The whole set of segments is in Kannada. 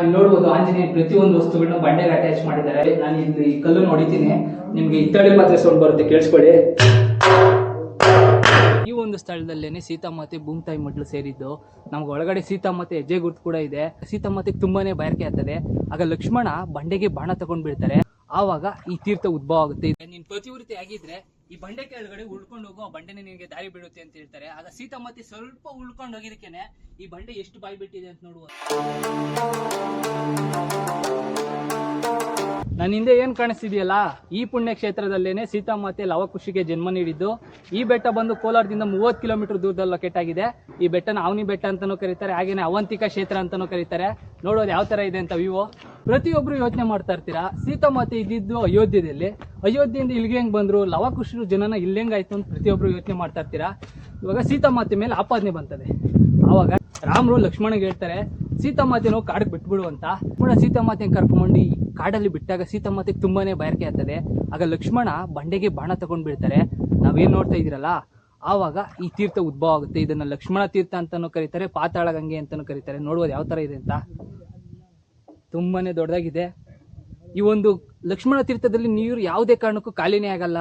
ಇಲ್ಲಿ ನೋಡಬಹುದು ಆಂಜನೇಯ ಪ್ರತಿಯೊಂದು ವಸ್ತುಗಳನ್ನ ಬಂಡೆಗೆ ಅಟ್ಯಾಚ್ ಮಾಡಿದ್ದಾರೆ. ನಾನು ಇಲ್ಲಿ ಈ ಕಲ್ಲನ್ನು ಹೊಡಿತೀನಿ ನಿಮ್ಗೆ ಇತ್ತಳೆ ಪಾತ್ರೆ ಸೌಂಡ್ ಬರುತ್ತೆ, ಕೇಳಿಸ್ಕೊಳ್ಳಿ. ಈ ಒಂದು ಸ್ಥಳದಲ್ಲೇನೆ ಸೀತಾಮಾತೆ ಭೂಮಿತಾಯಿ ಮಡ್ಲು ಸೇರಿದ್ದು. ನಮ್ಗೆ ಒಳಗಡೆ ಸೀತಾಮಾತೆ ಹೆಜ್ಜೆ ಗುರುತು ಕೂಡ ಇದೆ. ಸೀತಾಮಾತೆಗೆ ತುಂಬಾನೇ ಬಯಕೆ ಆಗ್ತದೆ. ಆಗ ಲಕ್ಷ್ಮಣ ಬಂಡೆಗೆ ಬಾಣ ತಗೊಂಡ್ಬಿಡ್ತಾರೆ. ಆವಾಗ ಈ ತೀರ್ಥ ಉದ್ಭವ ಆಗುತ್ತೆ. ನೀನ್ ಪ್ರತಿವೃತ್ತಿ ಆಗಿದ್ರೆ ಈ ಬಂಡೆ ಕೆಳಗಡೆ ಉಳ್ಕೊಂಡು ಹೋಗೋ ಆ ಬಂಡೆನೇ ನಿನಗೆ ದಾರಿ ಬಿಡುತ್ತೆ ಅಂತ ಹೇಳ್ತಾರೆ. ಆಗ ಸೀತಾಮತಿ ಸ್ವಲ್ಪ ಉಳ್ಕೊಂಡು ಹೋಗಿದಕ್ಕೇನೆ ಈ ಬಂಡೆ ಎಷ್ಟು ಬಾಯಿ ಬಿಟ್ಟಿದೆ ಅಂತ ನೋಡುವ. ನನ್ನ ಹಿಂದೆ ಏನ್ ಕಾಣಿಸ್ತಿದೆಯಲ್ಲ? ಈ ಪುಣ್ಯ ಕ್ಷೇತ್ರದಲ್ಲೇನೆ ಸೀತಾಮಾತೆ ಲವಕುಶಿಗೆ ಜನ್ಮ ನೀಡಿದ್ದು. ಈ ಬೆಟ್ಟ ಬಂದು ಕೋಲಾರದಿಂದ ಮೂವತ್ತು ಕಿಲೋಮೀಟರ್ ದೂರದಲ್ಲಿ ಲೊಕೇಟ್ ಆಗಿದೆ. ಈ ಬೆಟ್ಟನ ಅವನಿ ಬೆಟ್ಟ ಅಂತಾನೂ ಕರೀತಾರೆ, ಹಾಗೇನೆ ಅವಂತಿಕ ಕ್ಷೇತ್ರ ಅಂತಾನೂ ಕರೀತಾರೆ. ನೋಡೋದು ಯಾವ ತರ ಇದೆ ಅಂತ ವಿವೋ. ಪ್ರತಿಯೊಬ್ರು ಯೋಚನೆ ಮಾಡ್ತಾ ಇರ್ತೀರಾ? ಸೀತಾಮಾತೆ ಇದ್ದಿದ್ದು ಅಯೋಧ್ಯೆಯಲ್ಲಿ ಅಯೋಧ್ಯೆಯಿಂದ ಇಲ್ಲಿಗೆ ಹೆಂಗ್ ಬಂದ್ರು? ಲವಕುಶರು ಜನನ ಇಲ್ಲಿ ಹೆಂಗಾಯ್ತು ಅಂತ ಪ್ರತಿಯೊಬ್ರು ಯೋಚನೆ ಮಾಡ್ತಾ ಇರ್ತೀರಾ? ಇವಾಗ ಸೀತಾಮಾತೆ ಮೇಲೆ ಆಪಾದನೆ ಬಂತದೆ. ಆವಾಗ ರಾಮರು ಲಕ್ಷ್ಮಣಗೆ ಹೇಳ್ತಾರೆ, ಸೀತಾಮಾತೆನೋ ಕಾಡಿಗೆ ಬಿಟ್ಬಿಡು ಅಂತ. ಲಕ್ಷ್ಮಣ ಸೀತಾಮಾತೆನ ಕರ್ಕೊಂಡು ಈ ಕಾಡಲ್ಲಿ ಬಿಟ್ಟಾಗ ಸೀತಾಮಾತೆಗೆ ತುಂಬಾನೇ ಬಯಕೆ ಆಗ್ತದೆ. ಆಗ ಲಕ್ಷ್ಮಣ ಬಂಡೆಗೆ ಬಾಣ ತಗೊಂಡ್ ಬಿಡ್ತಾರೆ ನಾವೇನ್ ನೋಡ್ತಾ ಇದೀರಲ್ಲ ಆವಾಗ ಈ ತೀರ್ಥ ಉದ್ಭವ ಆಗುತ್ತೆ. ಇದನ್ನ ಲಕ್ಷ್ಮಣ ತೀರ್ಥ ಅಂತಾನೂ ಕರೀತಾರೆ, ಪಾತಾಳ ಗಂಗೆ ಅಂತಾನೂ ಕರೀತಾರೆ. ನೋಡುವುದು ಯಾವ ತರ ಇದೆ ಅಂತ. ತುಂಬಾನೇ ದೊಡ್ಡದಾಗಿದೆ. ಈ ಒಂದು ಲಕ್ಷ್ಮಣ ತೀರ್ಥದಲ್ಲಿ ನೀರು ಯಾವುದೇ ಕಾರಣಕ್ಕೂ ಖಾಲಿನೇ ಆಗಲ್ಲ.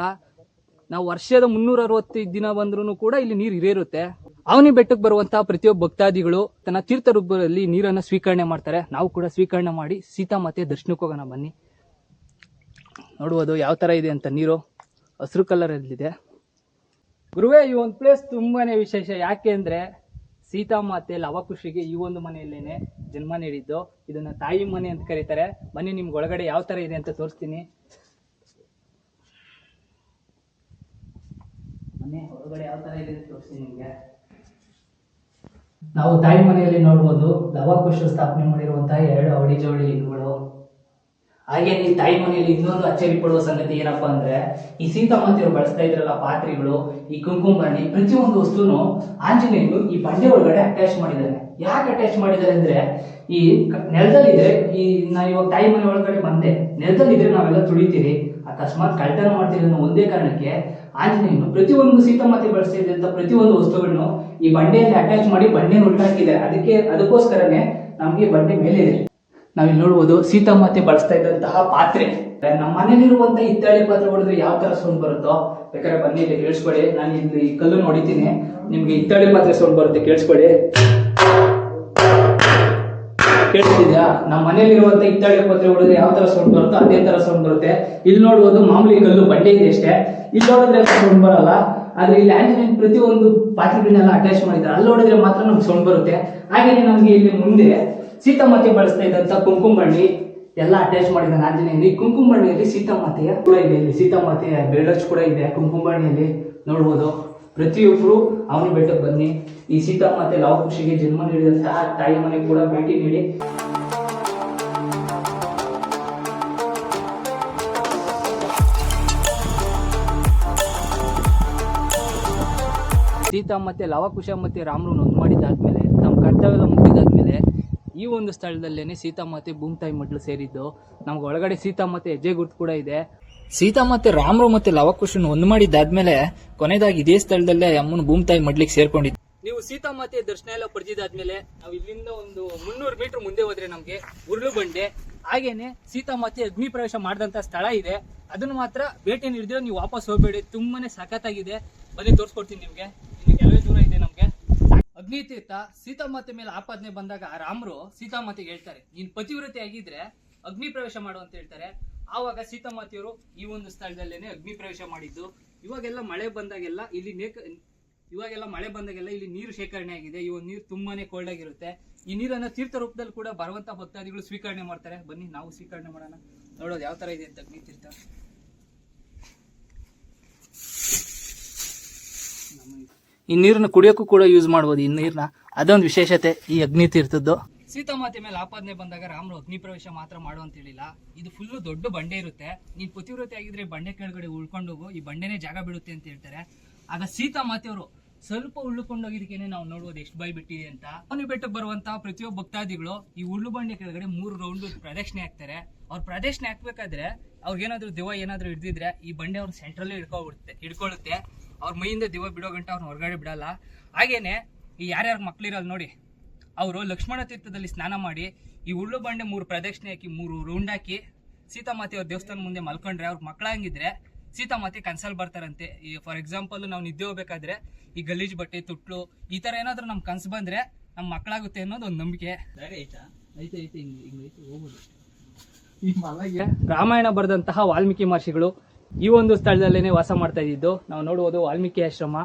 ನಾವು ವರ್ಷದ ಮುನ್ನೂರ ಅರವತ್ತೈದು ದಿನ ಬಂದ್ರೂ ಕೂಡ ಇಲ್ಲಿ ನೀರು ಇರೇ ಇರುತ್ತೆ. ಅವನಿ ಬೆಟ್ಟಕ್ಕೆ ಬರುವಂತಹ ಪ್ರತಿಯೊಬ್ಬ ಭಕ್ತಾದಿಗಳು ತನ್ನ ತೀರ್ಥ ರೂಪದಲ್ಲಿ ನೀರನ್ನ ಸ್ವೀಕರಣೆ ಮಾಡ್ತಾರೆ. ನಾವು ಕೂಡ ಸ್ವೀಕರಣೆ ಮಾಡಿ ಸೀತಾಮಾತೆ ದರ್ಶನಕ್ಕೆ ಹೋಗೋಣ ಬನ್ನಿ. ನೋಡುವುದು ಯಾವ ತರ ಇದೆ ಅಂತ ನೀರು. ಹಸಿರು ಕಲರ್ ಇದೆ. ಗುರುವೇ, ಈ ಒಂದು ಪ್ಲೇಸ್ ತುಂಬಾನೇ ವಿಶೇಷ. ಯಾಕೆ ಅಂದ್ರೆ ಸೀತಾಮಾತೆ ಲವಕುಶಿಗೆ ಈ ಒಂದು ಮನೆಯಲ್ಲೇನೆ ಜನ್ಮ ನೀಡಿದ್ದು. ಇದನ್ನ ತಾಯಿ ಮನೆ ಅಂತ ಕರೀತಾರೆ. ಬನ್ನಿ, ನಿಮ್ಗೆ ಒಳಗಡೆ ಯಾವ ತರ ಇದೆ ಅಂತ ತೋರಿಸ್ತೀನಿ. ಮನೆ ಒಳಗಡೆ ಯಾವ ತರ ಇದೆ ಅಂತ ತೋರಿಸ್ತೀನಿ ನಿಮ್ಗೆ. ನಾವು ತಾಯಿ ಮನೆಯಲ್ಲಿ ನೋಡ್ಬೋದು ಲವಕುಶ ಸ್ಥಾಪನೆ ಮಾಡಿರುವಂತಹ ಎರಡು ಅವಳಿ ಜವಳಿ ಲಿಂಗಗಳು. ಹಾಗೆ ಈ ತಾಯಿ ಮನೆಯಲ್ಲಿ ಇನ್ನೊಂದು ಅಚ್ಚರಿ ಪಡುವ ಸಂಗತಿ ಏನಪ್ಪಾ ಅಂದ್ರೆ, ಈ ಸೀತಾಮಾತೆಯವರು ಬಳಸ್ತಾ ಇದ್ರಲ್ಲ ಪಾತ್ರೆಗಳು, ಈ ಕುಂಕುಮರಣಿ ಪ್ರತಿಯೊಂದು ವಸ್ತುನು ಆಂಜನೇಯನು ಈ ಬಂಡೆ ಒಳಗಡೆ ಅಟ್ಯಾಚ್ ಮಾಡಿದ್ದಾರೆ. ಯಾಕೆ ಅಟ್ಯಾಚ್ ಮಾಡಿದ್ದಾರೆ ಅಂದ್ರೆ, ಈ ನೆಲದಲ್ಲಿ ನೆಲದಲ್ಲಿದ್ರೆ ಈ ನಾ ಇವಾಗ ತಾಯಿ ಮನೆ ಒಳಗಡೆ ಬಂದೆ, ನೆಲದಲ್ಲಿದ್ರೆ ನಾವೆಲ್ಲ ತುಳಿತೀರಿ ಅಕಸ್ಮಾತ್ ಕಳ್ತನ ಮಾಡ್ತೀರಿ ಅನ್ನೋ ಒಂದೇ ಕಾರಣಕ್ಕೆ ಆಂಜನೇಯನು ಪ್ರತಿಯೊಂದು ಸೀತಾಮಾತೆ ಬಳಸ್ತಾ ಇದ್ದಂತ ಪ್ರತಿಯೊಂದು ವಸ್ತುಗಳನ್ನು ಈ ಬಂಡೆಯಲ್ಲಿ ಅಟ್ಯಾಚ್ ಮಾಡಿ ಬಂಡೆ ಉಲ್ಟಾಕಿದ್ದಾರೆ ಅದಕ್ಕೆ, ಅದಕ್ಕೋಸ್ಕರನೇ ನಮ್ಗೆ ಬಂಡೆ ಮೇಲೆ ಇದೆ. ಇಲ್ಲಿ ನೋಡ್ಬೋದು ಸೀತಾಮಾತೆ ಬಳಸ್ತಾ ಇದ್ದಂತಹ ಪಾತ್ರೆ. ನಮ್ಮ ಮನೇಲಿರುವಂತಹ ಇತ್ತಾಳಿ ಪಾತ್ರೆ ಹೊಡೆದ್ರೆ ಯಾವ ತರ ಸೌಂಡ್ ಬರುತ್ತೋ? ಬೇಕಾದ್ರೆ ಬನ್ನಿ ಇಲ್ಲಿ ಕೇಳಿಸ್ಕೊಳ್ಳಿ ನಾನು ಇಲ್ಲಿ ಕಲ್ಲು ನೋಡಿದ್ದೀನಿ. ನಿಮ್ಗೆ ಇತ್ತಾಳಿ ಪಾತ್ರೆ ಸೌಂಡ್ ಬರುತ್ತೆ. ಕೇಳಿಸ್ಕೊಳ್ಳಿ ಕೇಳಿಸ್ತಿದ್ಯಾ ನಮ್ಮ ಮನೇಲಿರುವಂತ ಹಿತ್ತಾಳೆ ಪತ್ರೆ ಹೊಡೆದ್ರೆ ಯಾವ ತರ ಸೌಂಡ್ ಬರುತ್ತೋ ಅದೇ ತರ ಸೌಂಡ್ ಬರುತ್ತೆ. ಇಲ್ಲಿ ನೋಡ್ಬೋದು ಮಾಮೂಲಿ ಕಲ್ಲು ಬಂಡೆ ಇದೆ ಅಷ್ಟೇ. ಇಲ್ಲಿ ನೋಡಿದ್ರೆ ಸೌಂಡ್ ಬರಲ್ಲ. ಆದ್ರೆ ಇಲ್ಲಿ ಆಂಟನೈನ್ ಪ್ರತಿ ಒಂದು ಪಾತ್ರೆಗಳನ್ನೆಲ್ಲ ಅಟ್ಯಾಚ್ ಮಾಡಿದ್ದಾರೆ. ಅಲ್ಲಿ ನೋಡಿದ್ರೆ ಮಾತ್ರ ನಮ್ಗೆ ಸೌಂಡ್ ಬರುತ್ತೆ. ಹಾಗೇನೆ ನಮ್ಗೆ ಇಲ್ಲಿ ಮುಂದೆ ಸೀತಾಮಾತೆ ಬಳಸ್ತಾ ಇದ್ದಂತ ಕುಂಕುಮ ಬಣ್ಣಿ ಎಲ್ಲ ಅಟ್ಯಾಚ್ ಮಾಡಿದ್ದಾರೆ ಆಂಜನೇಯನ್ ಈ ಕುಂಕುಮ ಬಣ್ಣಿಯಲ್ಲಿ ಸೀತಾಮಾತೆಯ ಕೂಡ ಇದೆ. ಇಲ್ಲಿ ಸೀತಾಮಾತೆಯ ಬೇಡಚ್ ಕೂಡ ಇದೆ ಕುಂಕುಮ ಬಣ್ಣಿಯಲ್ಲಿ ನೋಡ್ಬೋದು. ಪ್ರತಿಯೊಬ್ರು ಅವನಿ ಬೆಟ್ಟಕ್ಕೆ ಬನ್ನಿ. ಈ ಸೀತಾಮಾತೆ ಲವಕುಶಿಗೆ ಜನ್ಮ ನೀಡಿದಂತಹ ತಾಯಿ ಮನೆ ಕೂಡ ಭೇಟಿ ನೀಡಿ. ಸೀತಾ ಮತ್ತೆ ಲವಕುಶ ಮತ್ತೆ ರಾಮರು ನೊಂದು ಮಾಡಿದ್ದಾದ್ಮೇಲೆ ತಮ್ಮ ಕರ್ತವ್ಯ ಮುಗಿದಾದ್ಮೇಲೆ ಈ ಒಂದು ಸ್ಥಳದಲ್ಲೇನೆ ಸೀತಾಮಾತೆ ಭೂಮಿತಾಯಿ ಮಡ್ಲು ಸೇರಿದ್ದು. ನಮ್ಗೆ ಒಳಗಡೆ ಸೀತಾಮಾತೆ ಹೆಜ್ಜೆ ಗುರುತು ಕೂಡ ಇದೆ. ಸೀತಾಮಾತೆ ರಾಮರು ಮತ್ತೆ ಲವಕುಶನ್ ಒಂದು ಮಾಡಿದ್ದಾದ್ಮೇಲೆ ಕೊನೆದಾಗಿ ಇದೇ ಸ್ಥಳದಲ್ಲೇ ಅಮ್ಮನ ಭೂಮಿತಾಯಿ ಮಡ್ಲಿಕ್ಕೆ ಸೇರ್ಕೊಂಡಿದ್ದು ನೀವು ಸೀತಾಮಾತೆ ದರ್ಶನ ಎಲ್ಲ ಪಡೆದಿದ್ದಾದ್ಮೇಲೆ ನಾವು ಇಲ್ಲಿಂದ ಒಂದು ಮುನ್ನೂರು ಮೀಟರ್ ಮುಂದೆ ಹೋದ್ರೆ ನಮ್ಗೆ ಉರುಳು ಬಂಡೆ. ಹಾಗೇನೆ ಸೀತಾ ಮಾತೆ ಅಗ್ನಿ ಪ್ರವೇಶ ಮಾಡಿದಂತ ಸ್ಥಳ ಇದೆ. ಅದನ್ನು ಮಾತ್ರ ಭೇಟಿ ನೀಡಿದ್ರೆ ನೀವು ವಾಪಸ್ ಹೋಗ್ಬೇಡಿ. ತುಂಬಾನೇ ಸಖತ್ತಾಗಿದೆ. ಬನ್ನಿ, ತೋರಿಸ್ಕೊಡ್ತೀನಿ ನಿಮ್ಗೆ. ಇನ್ನು ಕೆಲವೇ ದೂರ ಇದೆ ನಮ್ಗೆ. ಅಗ್ನಿ ತೀರ್ಥ ಸೀತಾಮಾತೆ ಮೇಲೆ ಆಪಾದನೆ ಬಂದಾಗ ಆ ರಾಮರು ಸೀತಾಮಾತೆಗೆ ಹೇಳ್ತಾರೆ, ನೀನ್ ಪತಿವ್ರತೆ ಆಗಿದ್ರೆ ಅಗ್ನಿ ಪ್ರವೇಶ ಮಾಡು ಅಂತ ಹೇಳ್ತಾರೆ. ಆವಾಗ ಸೀತಾಮಾತೆಯವರು ಈ ಒಂದು ಸ್ಥಳದಲ್ಲೇನೆ ಅಗ್ನಿ ಪ್ರವೇಶ ಮಾಡಿದ್ದು. ಇವಾಗೆಲ್ಲ ಮಳೆ ಬಂದಾಗೆಲ್ಲ ಇಲ್ಲಿ ನೇಕ, ಇವಾಗೆಲ್ಲ ಮಳೆ ಬಂದಾಗೆಲ್ಲ ಇಲ್ಲಿ ನೀರು ಶೇಖರಣೆ ಆಗಿದೆ. ಈ ಒಂದು ನೀರು ತುಂಬಾನೇ ಕೋಲ್ಡ್ ಆಗಿರುತ್ತೆ. ಈ ನೀರನ್ನ ತೀರ್ಥ ರೂಪದಲ್ಲಿ ಕೂಡ ಬರುವಂತ ಭಕ್ತಾದಿಗಳು ಸ್ವೀಕರಣೆ ಮಾಡ್ತಾರೆ. ಬನ್ನಿ, ನಾವು ಸ್ವೀಕರಣೆ ಮಾಡೋಣ. ನೋಡೋದು ಯಾವ ತರ ಇದೆ ಅಂತ ಅಗ್ನಿ ತೀರ್ಥ. ಈ ನೀರನ್ನ ಕುಡಿಯೋಕ್ಕೂ ಕೂಡ ಯೂಸ್ ಮಾಡ್ಬೋದು ಈ ನೀರನ್ನ ಅದೊಂದು ವಿಶೇಷತೆ ಈ ಅಗ್ನಿ ತೀರ್ಥದ್ದು. ಸೀತಾಮಾತೆ ಮೇಲೆ ಆಪಾದನೆ ಬಂದಾಗ ರಾಮರು ಅಗ್ನಿ ಪ್ರವೇಶ ಮಾತ್ರ ಮಾಡು ಅಂತ ಹೇಳಿಲ್ಲ. ಇದು ಫುಲ್ ದೊಡ್ಡ ಬಂಡೆ ಇರುತ್ತೆ. ನೀನ್ ಪತಿವ್ರತೆ ಆಗಿದ್ರೆ ಬಂಡೆ ಕೆಳಗಡೆ ಉಳ್ಕೊಂಡು ಹೋಗು, ಈ ಬಂಡೆನೇ ಜಾಗ ಬಿಡುತ್ತೆ ಅಂತ ಹೇಳ್ತಾರೆ. ಆಗ ಸೀತಾಮಾತೆಯವರು ಸ್ವಲ್ಪ ಉಳ್ಳುಕೊಂಡೋಗಿದ್ದಕ್ಕೆ ನಾವು ನೋಡೋದು ಎಷ್ಟು ಬಾಯಿ ಬಿಟ್ಟಿದೆ ಅಂತ. ಅವನಿ ಬೆಟ್ಟಕ್ಕೆ ಬರುವಂತಹ ಪ್ರತಿಯೊಬ್ಬ ಭಕ್ತಾದಿಗಳು ಈ ಉಳ್ಳು ಬಂಡೆ ಕೆಳಗಡೆ ಮೂರು ರೌಂಡ್ ಪ್ರದಕ್ಷಿಣೆ ಹಾಕ್ತಾರೆ. ಅವ್ರ ಪ್ರದಕ್ಷಿಣೆ ಹಾಕ್ಬೇಕಾದ್ರೆ ಅವ್ರಿಗೇನಾದ್ರೂ ದಿವ ಏನಾದ್ರೂ ಹಿಡಿದಿದ್ರೆ ಈ ಬಂಡೆ ಅವ್ರ ಸೆಂಟ್ರಲ್ಲೇ ಹಿಡ್ಕೊಬಿಡುತ್ತೆ, ಹಿಡ್ಕೊಳ್ಳುತ್ತೆ. ಅವ್ರ ಮೈಯಿಂದ ದಿವ ಬಿಡೋ ಗಂಟ ಅವ್ರನ್ನ ಹೊರಗಡೆ ಬಿಡಲ್ಲ. ಹಾಗೇನೆ ಈ ಯಾರ್ಯಾರ ಮಕ್ಳಿರಲ್ಲ ನೋಡಿ ಅವರು ಲಕ್ಷ್ಮಣ ತೀರ್ಥದಲ್ಲಿ ಸ್ನಾನ ಮಾಡಿ ಈ ಉಳ್ಳು ಬಂಡೆ ಮೂರು ಪ್ರದಕ್ಷಿಣೆ ಹಾಕಿ ಮೂರು ರೌಂಡ್ ಹಾಕಿ ಸೀತಾಮಾತೆ ಅವ್ರ ದೇವಸ್ಥಾನ ಮುಂದೆ ಮಲ್ಕೊಂಡ್ರೆ ಅವ್ರ ಮಕ್ಕಳಂಗಿದ್ರೆ ಸೀತಾಮಾತೆ ಕನ್ಸಲ್ ಬರ್ತಾರಂತೆ. ಈ ಫಾರ್ ಎಕ್ಸಾಂಪಲ್ ನಾವು ನಿದ್ದೆ ಹೋಗ್ಬೇಕಾದ್ರೆ ಈ ಗಲೀಜ್ ಬಟ್ಟೆ ತುಟ್ಲು ಈ ತರ ಏನಾದ್ರೂ ನಮ್ ಕನ್ಸು ಬಂದ್ರೆ ನಮ್ ಮಕ್ಕಳಾಗುತ್ತೆ ಅನ್ನೋದು ಒಂದು ನಂಬಿಕೆ. ರಾಮಾಯಣ ಬರೆದಂತಹ ವಾಲ್ಮೀಕಿ ಮಹರ್ಷಿಗಳು ಈ ಒಂದು ಸ್ಥಳದಲ್ಲೇನೆ ವಾಸ ಮಾಡ್ತಾ ಇದ್ದಿದ್ದು. ನಾವು ನೋಡುವುದು ವಾಲ್ಮೀಕಿ ಆಶ್ರಮ.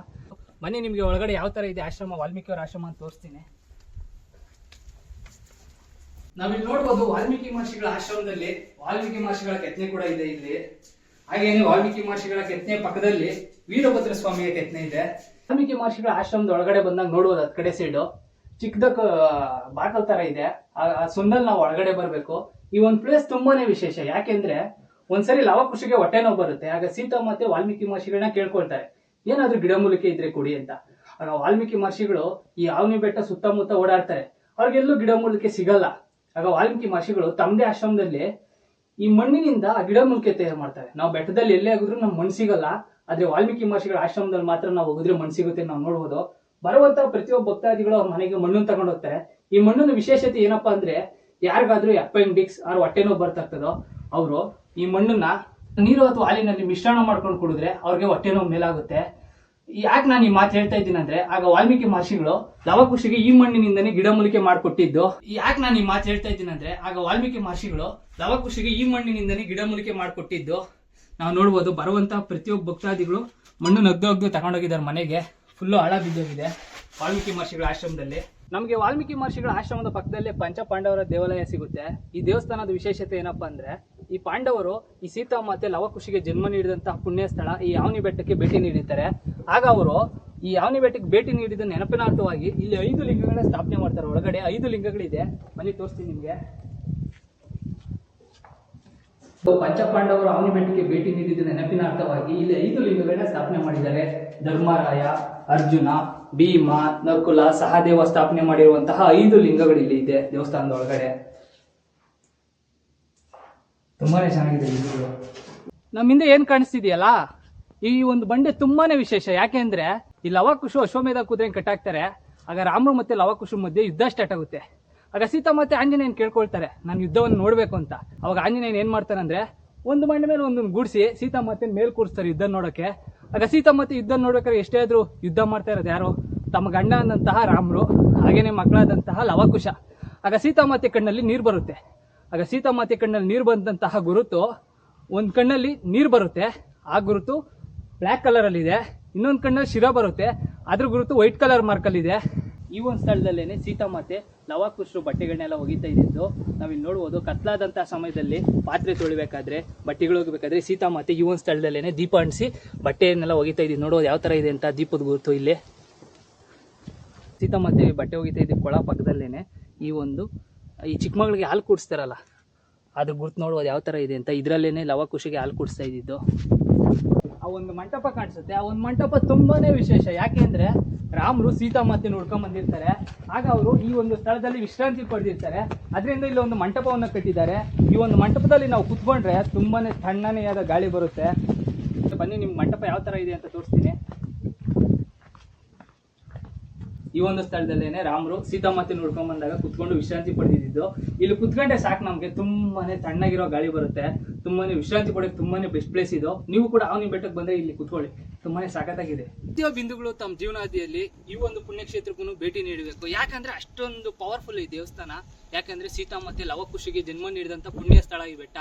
ಮನೆ ನಿಮಗೆ ಒಳಗಡೆ ಯಾವ ತರ ಇದೆ ಆಶ್ರಮ ವಾಲ್ಮೀಕಿ ಅವರ ಆಶ್ರಮ ಅಂತ ತೋರಿಸ್ತೀನಿ. ನಾವಿಲ್ಲಿ ನೋಡ್ಬೋದು ವಾಲ್ಮೀಕಿ ಮಹರ್ಷಿಗಳ ಆಶ್ರಮದಲ್ಲಿ ವಾಲ್ಮೀಕಿ ಮಹರ್ಷಿಗಳ ಕೆತ್ತನೆ ಕೂಡ ಇದೆ ಇಲ್ಲಿ. ಹಾಗೇನೆ ವಾಲ್ಮೀಕಿ ಮಹರ್ಷಿಗಳ ಕೆತ್ತನೆ ಪಕ್ಕದಲ್ಲಿ ವೀರಭದ್ರ ಸ್ವಾಮಿಯ ಕೆತ್ತನೆ ಇದೆ. ವಾಲ್ಮೀಕಿ ಮಹರ್ಷಿಗಳ ಆಶ್ರಮದ ಒಳಗಡೆ ಬಂದಾಗ ನೋಡ್ಬೋದು ಅದ್ ಕಡೆ ಸೈಡು ಚಿಕ್ಕದ ಬಾಟಲ್ ತರ ಇದೆ. ಆ- ಸುಂದಲ್ ನಾವು ಒಳಗಡೆ ಬರಬೇಕು. ಈ ಒಂದು ಪ್ಲೇಸ್ ತುಂಬಾನೇ ವಿಶೇಷ. ಯಾಕೆಂದ್ರೆ ಒಂದ್ಸರಿ ಲವಕುಶಿಗೆ ಹೊಟ್ಟೆ ನೋವು ಬರುತ್ತೆ. ಆಗ ಸೀತಾ ಮತ್ತೆ ವಾಲ್ಮೀಕಿ ಮಹರ್ಷಿಗಳನ್ನ ಕೇಳ್ಕೊಳ್ತಾರೆ. ಏನಾದ್ರೂ ಗಿಡಮೂಲಿಕೆ ಇದ್ರೆ ಕೊಡಿ ಅಂತ. ವಾಲ್ಮೀಕಿ ಮಹರ್ಷಿಗಳು ಈ ಆವನಿ ಬೆಟ್ಟ ಸುತ್ತಮುತ್ತ ಓಡಾಡ್ತಾರೆ. ಅವ್ರಿಗೆಲ್ಲೂ ಗಿಡಮೂಲಿಕೆ ಸಿಗಲ್ಲ. ಆಗ ವಾಲ್ಮೀಕಿ ಮಹರ್ಷಿಗಳು ತಮ್ಮದೇ ಆಶ್ರಮದಲ್ಲಿ ಈ ಮಣ್ಣಿನಿಂದ ಗಿಡಮೂಲಿಕೆ ತಯಾರು ಮಾಡ್ತಾರೆ. ನಾವು ಬೆಟ್ಟದಲ್ಲಿ ಎಲ್ಲೇ ಆಗಿದ್ರು ನಮ್ಮ ಮಣ್ಣು ಸಿಗಲ್ಲ, ಆದ್ರೆ ವಾಲ್ಮೀಕಿ ಮಹರ್ಷಿಗಳ ಆಶ್ರಮದಲ್ಲಿ ಮಾತ್ರ ನಾವು ಹೋಗಿದ್ರೆ ಮಣ್ಣು ಸಿಗುತ್ತೆ ನಾವು ನೋಡ್ಬೋದು. ಬರುವಂತ ಪ್ರತಿಯೊಬ್ಬ ಭಕ್ತಾದಿಗಳು ಅವ್ರ ಮನೆಗೆ ಮಣ್ಣನ್ನು ತಗೊಂಡು ಹೋಗ್ತಾರೆ. ಈ ಮಣ್ಣಿನ ವಿಶೇಷತೆ ಏನಪ್ಪಾ ಅಂದ್ರೆ, ಯಾರಿಗಾದ್ರೂ ಅಪೆಂಡಿಕ್ಸ್ ಆರ್ ಹೊಟ್ಟೆನೋ ನೋವು ಬರ್ತಾ ಅವರು ಈ ಮಣ್ಣನ್ನ ನೀರು ಅಥವಾ ಹಾಲಿನಲ್ಲಿ ಮಿಶ್ರಣ ಮಾಡ್ಕೊಂಡು ಕುಡಿದ್ರೆ ಅವ್ರಿಗೆ ಹೊಟ್ಟೆ ನೋವು ಮೇಲಾಗುತ್ತೆ. ಯಾಕೆ ನಾನು ಈ ಮಾತು ಹೇಳ್ತಾ ಇದ್ದೀನಿ ಅಂದ್ರೆ, ಆಗ ವಾಲ್ಮೀಕಿ ಮಹರ್ಷಿಗಳು ಲವಕುಶಿಗೆ ಈ ಮಣ್ಣಿನಿಂದನೇ ಗಿಡಮೂಲಿಕೆ ಮಾಡಿಕೊಟ್ಟಿದ್ದು. ಯಾಕೆ ನಾನು ಈ ಮಾತು ಹೇಳ್ತಾ ಇದ್ದೀನಿ ಅಂದ್ರೆ, ಆಗ ವಾಲ್ಮೀಕಿ ಮಹರ್ಷಿಗಳು ಲವಕುಶಿಗೆ ಈ ಮಣ್ಣಿನಿಂದನೇ ಗಿಡಮೂಲಿಕೆ ಮಾಡಿಕೊಟ್ಟಿದ್ದು. ನಾವು ನೋಡ್ಬೋದು, ಬರುವಂತಹ ಪ್ರತಿಯೊಬ್ಬ ಭಕ್ತಾದಿಗಳು ಮಣ್ಣು ನಗ್ದು ಅಗ್ದು ತಗೊಂಡೋಗಿದ್ದಾರೆ ಮನೆಗೆ. ಫುಲ್ಲು ಹಳ ಬಿದ್ದೋಗಿದೆ ವಾಲ್ಮೀಕಿ ಮಹರ್ಷಿಗಳ ಆಶ್ರಮದಲ್ಲಿ. ನಮಗೆ ವಾಲ್ಮೀಕಿ ಮಹರ್ಷಿಗಳ ಆಶ್ರಮದ ಪಕ್ಕದಲ್ಲೇ ಪಂಚಪಾಂಡವರ ದೇವಾಲಯ ಸಿಗುತ್ತೆ. ಈ ದೇವಸ್ಥಾನದ ವಿಶೇಷತೆ ಏನಪ್ಪಾ ಅಂದ್ರೆ ಈ ಪಾಂಡವರು ಈ ಸೀತಾ ಮತ್ತೆ ಲವಕುಶಿಗೆ ಜನ್ಮ ನೀಡಿದಂತಹ ಪುಣ್ಯ ಸ್ಥಳ ಈ ಯಾವನಿ ಬೆಟ್ಟಕ್ಕೆ ಭೇಟಿ ನೀಡಿದ್ದಾರೆ ಆಗ ಅವರು ಈ ಯಾವನಿ ಬೆಟ್ಟಕ್ಕೆ ಭೇಟಿ ನೀಡಿದ ನೆನಪಿನಾರ್ಥವಾಗಿ ಇಲ್ಲಿ ಐದು ಲಿಂಗಗಳ ಸ್ಥಾಪನೆ ಮಾಡ್ತಾರೆ. ಒಳಗಡೆ ಐದು ಲಿಂಗಗಳಿದೆ. ಬನ್ನಿ, ತೋರಿಸ್ತೀನಿ ನಿಮ್ಗೆ. ಪಂಚಪಾಂಡವರು ಅವನಿ ಬೆಟ್ಟಕ್ಕೆ ಭೇಟಿ ನೀಡಿದ ನೆನಪಿನಾರ್ಥವಾಗಿ ಇಲ್ಲಿ ಐದು ಲಿಂಗಗಳನ್ನ ಸ್ಥಾಪನೆ ಮಾಡಿದ್ದಾರೆ. ಧರ್ಮರಾಯ, ಅರ್ಜುನ, ಭೀಮ, ನಕುಲ, ಸಹದೇವ ಸ್ಥಾಪನೆ ಮಾಡಿರುವಂತಹ ಐದು ಲಿಂಗಗಳು ಇಲ್ಲಿ ಇದೆ ದೇವಸ್ಥಾನದ ಒಳಗಡೆ. ತುಂಬಾನೇ ಚೆನ್ನಾಗಿದೆ ನಮ್ಮ ಹಿಂದೆ ಏನ್ ಕಾಣಿಸ್ತಿದೆಯಲ್ಲ? ಈ ಒಂದು ಬಂಡೆ ತುಂಬಾನೇ ವಿಶೇಷ. ಯಾಕೆ ಅಂದ್ರೆ ಈ ಲವಕುಶು ಅಶ್ವಮೇಧ ಕುದುರೆ ಕಟ್ಟಾಕ್ತಾರೆ? ಆಗ ರಾಮರು ಮತ್ತೆ ಲವಕುಶು ಮಧ್ಯೆ ಯುದ್ಧ ಸ್ಟಾರ್ಟ್ ಆಗುತ್ತೆ. ಆಗ ಸೀತಾ ಮತ್ತೆ ಆಂಜನೇಯನ್ ಕೇಳ್ಕೊಳ್ತಾರೆ, ನಾನು ಯುದ್ಧವನ್ನು ನೋಡ್ಬೇಕು ಅಂತ. ಅವಾಗ ಆಂಜನೇಯನ್ ಏನ್ ಮಾಡ್ತಾನೆ ಅಂದ್ರೆ, ಒಂದು ಬಂಡೆ ಮೇಲೆ ಒಂದೊಂದು ಗೂಡಿಸಿ ಸೀತಾ ಮತ್ತೆ ಮೇಲ್ ಕೂರಿಸ್ತಾರೆ ಯುದ್ಧ ನೋಡೋಕೆ. ಆಗ ಸೀತಾ ಮತ್ತೆ ಯುದ್ಧ ನೋಡ್ಬೇಕಾದ್ರೆ ಎಷ್ಟೇ ಆದ್ರೂ ಯುದ್ಧ ಮಾಡ್ತಾ ಇರೋದು ಯಾರು? ತಮ್ಮ ಗಂಡ ಅಂದಂತಹ ರಾಮರು, ಹಾಗೇನೆ ಮಕ್ಕಳಾದಂತಹ ಲವಕುಶ. ಆಗ ಸೀತಾ ಮತ್ತೆ ಕಣ್ಣಲ್ಲಿ ನೀರು ಬರುತ್ತೆ. ಆಗ ಸೀತಾಮಾತೆ ಕಣ್ಣಲ್ಲಿ ನೀರು ಬಂದಂತಹ ಗುರುತು, ಒಂದು ಕಣ್ಣಲ್ಲಿ ನೀರು ಬರುತ್ತೆ, ಆ ಗುರುತು ಬ್ಲ್ಯಾಕ್ ಇದೆ. ಇನ್ನೊಂದು ಕಣ್ಣಲ್ಲಿ ಶಿರ ಬರುತ್ತೆ, ಅದ್ರ ಗುರುತು ವೈಟ್ ಕಲರ್ ಇದೆ. ಈ ಒಂದು ಸ್ಥಳದಲ್ಲೇನೆ ಸೀತಾಮಾತೆ ಲವಾಕುಶರು ಬಟ್ಟೆಗಳನ್ನೆಲ್ಲ ಒಗಿತಾ ಇದ್ದಿದ್ದು. ನಾವಿಲ್ಲಿ ನೋಡ್ಬೋದು, ಕತ್ಲಾದಂತಹ ಸಮಯದಲ್ಲಿ ಪಾತ್ರೆ ತೊಳಿಬೇಕಾದ್ರೆ, ಬಟ್ಟೆಗಳು ಹೋಗ್ಬೇಕಾದ್ರೆ ಸೀತಾಮಾತೆ ಈ ಒಂದು ಸ್ಥಳದಲ್ಲೇನೆ ದೀಪ ಅಂಟಿಸಿ ಬಟ್ಟೆಯನ್ನೆಲ್ಲ ಒಗಿತಾ ಇದ್ದೀವಿ ನೋಡೋದು ಯಾವ ಥರ ಇದೆ ಅಂತ ದೀಪದ ಗುರುತು ಇಲ್ಲಿ. ಸೀತಾಮಾತೆ ಬಟ್ಟೆ ಒಗಿತಾ ಇದ್ದೀವಿ ಕೊಳ ಪಕ್ಕದಲ್ಲೇನೆ ಈ ಒಂದು ಈ ಚಿಕ್ಕ ಮಗಳಿಗೆ ಹಾಲು ಕುಡಿಸ್ತಾರಲ್ಲ, ಅದು ಗುರ್ತು ನೋಡ್ಬೋದು ಯಾವ ಥರ ಇದೆ ಅಂತ. ಇದರಲ್ಲೇ ಲವ ಖುಷಿಗೆ ಹಾಲು ಕುಡಿಸ್ತಾ ಇದ್ದಿದ್ದು. ಆ ಒಂದು ಮಂಟಪ ಕಾಣಿಸುತ್ತೆ. ಆ ಒಂದು ಮಂಟಪ ತುಂಬಾನೇ ವಿಶೇಷ. ಯಾಕೆಂದ್ರೆ ರಾಮರು ಸೀತಾಮಾತೆ ನೋಡ್ಕೊಂಡ್ ಬಂದಿರ್ತಾರೆ ಆಗ ಅವರು ಈ ಒಂದು ಸ್ಥಳದಲ್ಲಿ ವಿಶ್ರಾಂತಿ ಪಡೆದಿರ್ತಾರೆ. ಅದರಿಂದ ಇಲ್ಲಿ ಒಂದು ಮಂಟಪವನ್ನು ಕಟ್ಟಿದ್ದಾರೆ. ಈ ಒಂದು ಮಂಟಪದಲ್ಲಿ ನಾವು ಕುತ್ಕೊಂಡ್ರೆ ತುಂಬಾನೇ ತಣ್ಣನೆಯಾದ ಗಾಳಿ ಬರುತ್ತೆ. ಬನ್ನಿ, ನಿಮ್ಮ ಮಂಟಪ ಯಾವ ತರ ಇದೆ ಅಂತ ತೋರಿಸ್ತೀನಿ. ಈ ಒಂದು ಸ್ಥಳದಲ್ಲೇನೆ ರಾಮರು ಸೀತಾಮಾತೆ ನೋಡ್ಕೊಂಡ್ ಬಂದಾಗ ಕುತ್ಕೊಂಡು ವಿಶ್ರಾಂತಿ ಪಡೆದಿದ್ದು. ಇಲ್ಲಿ ಕುತ್ಕೊಂಡೆ ಸಾಕು ನಮಗೆ, ತುಂಬಾನೇ ತಣ್ಣಗಿರೋ ಗಾಳಿ ಬರುತ್ತೆ. ತುಂಬಾನೇ ವಿಶ್ರಾಂತಿ ಪಡೆಯೋಕೆ ತುಂಬಾನೇ ಬೆಸ್ಟ್ ಪ್ಲೇಸ್ ಇದು. ನೀವು ಕೂಡ ಅವನಿ ಬೆಟ್ಟಕ್ಕೆ ಬಂದ್ರೆ ಇಲ್ಲಿ ಕುತ್ಕೊಳ್ಳಿ. ತುಂಬಾನೇ ಸಾಕತ್ತಾಗಿದೆ. ಪ್ರತಿಯೊಬ್ಬ ಬಿಂದುಗಳು ತಮ್ಮ ಜೀವನಾದಿಯಲ್ಲಿ ಈ ಒಂದು ಪುಣ್ಯಕ್ಷೇತ್ರಕ್ಕೂ ಭೇಟಿ ನೀಡಬೇಕು. ಯಾಕಂದ್ರೆ ಅಷ್ಟೊಂದು ಪವರ್ಫುಲ್ ಈ ದೇವಸ್ಥಾನ. ಯಾಕಂದ್ರೆ ಸೀತಾ ಮತ್ತೆ ಲವಕುಶಿಗೆ ಜನ್ಮ ನೀಡಿದಂತ ಪುಣ್ಯ ಸ್ಥಳ ಈ ಬೆಟ್ಟ.